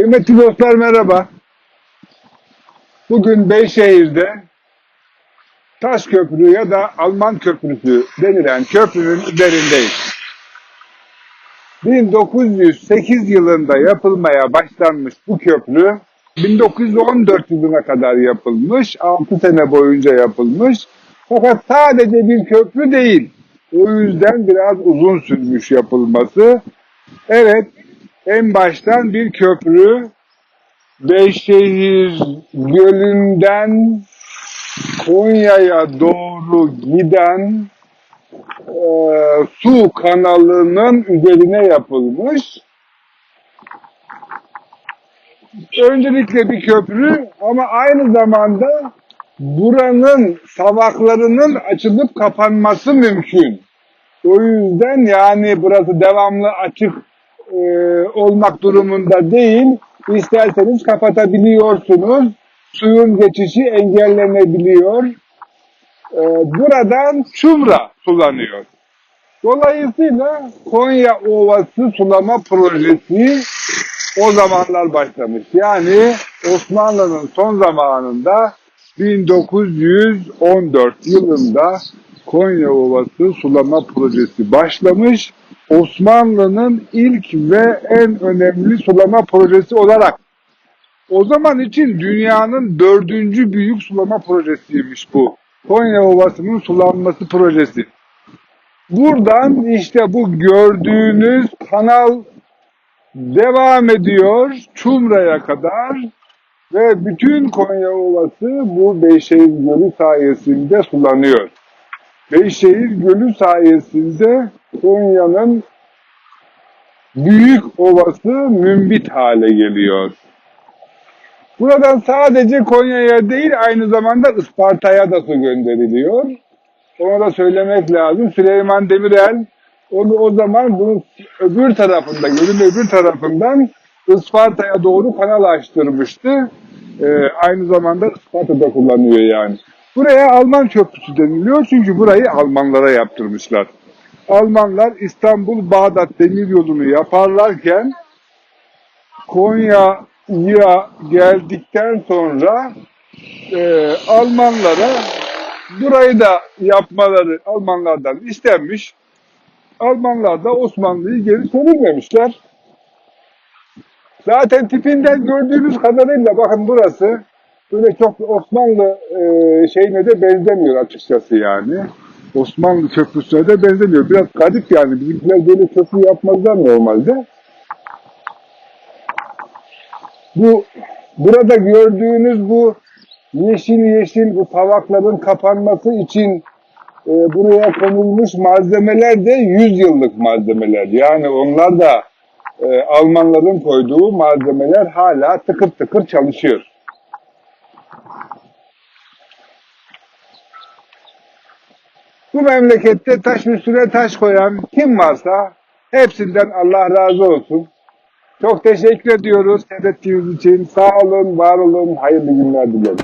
Kıymetli dostlar merhaba. Bugün Beyşehir'de Taş Köprü ya da Alman Köprüsü denilen köprünün üzerindeyiz. 1908 yılında yapılmaya başlanmış bu köprü 1914 yılına kadar yapılmış, 6 sene boyunca yapılmış. Fakat sadece bir köprü değil. O yüzden biraz uzun sürmüş yapılması. Evet, en baştan bir köprü Beyşehir Gölü'nden Konya'ya doğru giden e, su kanalının üzerine yapılmış. Öncelikle bir köprü ama aynı zamanda buranın savaklarının açılıp kapanması mümkün. O yüzden yani burası devamlı açık e, olmak durumunda değil. İsterseniz kapatabiliyorsunuz. Suyun geçişi engellenebiliyor. E, buradan Çumra sulanıyor. Dolayısıyla Konya Ovası sulama projesi o zamanlar başlamış. Yani Osmanlı'nın son zamanında 1914 yılında Konya Ovası sulama projesi başlamış. Osmanlı'nın ilk ve en önemli sulama projesi olarak o zaman için dünyanın dördüncü büyük sulama projesiymiş bu. Konya Ovası'nın sulanması projesi. Buradan işte bu gördüğünüz kanal devam ediyor Çumra'ya kadar ve bütün Konya Ovası bu Beyşehir Gölü sayesinde sulanıyor. Beyşehir Gölü sayesinde Konya'nın büyük ovası mümbit hale geliyor. Buradan sadece Konya'ya değil aynı zamanda Isparta'ya da su gönderiliyor. Onu da söylemek lazım. Süleyman Demirel onu o zaman bunun öbür tarafında, gölün öbür tarafından Isparta'ya doğru kanal açtırmıştı. Ee, aynı zamanda Isparta'da kullanıyor yani. Buraya Alman köprüsü deniliyor çünkü burayı Almanlara yaptırmışlar. Almanlar İstanbul-Bağdat demir yolunu yaparlarken Konya'ya geldikten sonra e, Almanlara burayı da yapmaları Almanlardan istenmiş. Almanlar da Osmanlı'yı geri çevirmemişler. Zaten tipinden gördüğünüz kadarıyla bakın burası böyle çok Osmanlı e, şeyine de benzemiyor açıkçası yani. Osmanlı köprüsüne de benzemiyor. Biraz garip yani. Bizimkiler böyle köprü yapmazlar normalde. Bu burada gördüğünüz bu yeşil yeşil bu tavakların kapanması için e, buraya konulmuş malzemeler de 100 yıllık malzemeler. Yani onlar da e, Almanların koyduğu malzemeler hala tıkır tıkır çalışıyor. Bu memlekette taş üstüne taş koyan kim varsa hepsinden Allah razı olsun. Çok teşekkür ediyoruz seyrettiğiniz için. Sağ olun, var olun, hayırlı günler dilerim.